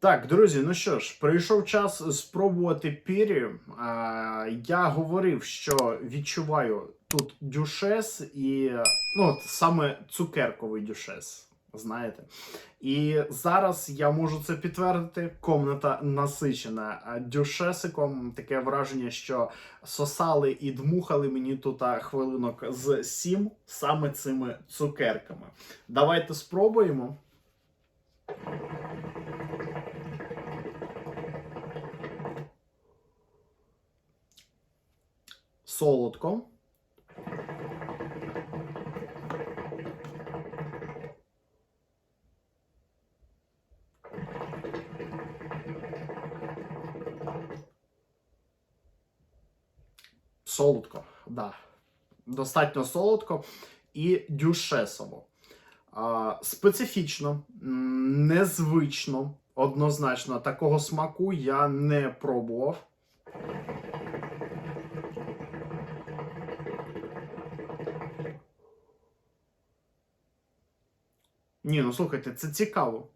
Так, друзі, ну що ж, прийшов час спробувати пірі. Я говорив, що відчуваю тут дюшес і ну, от саме цукерковий дюшес. Знаєте, і зараз я можу це підтвердити. Комната насичена дюшесиком. Таке враження, що сосали і дмухали мені тут хвилинок з сім саме цими цукерками. Давайте спробуємо. Солодко. Солодко, да. Достатньо солодко і дюшесово. А, специфічно, незвично, однозначно, такого смаку я не пробував. Ні, ну слухайте, це цікаво.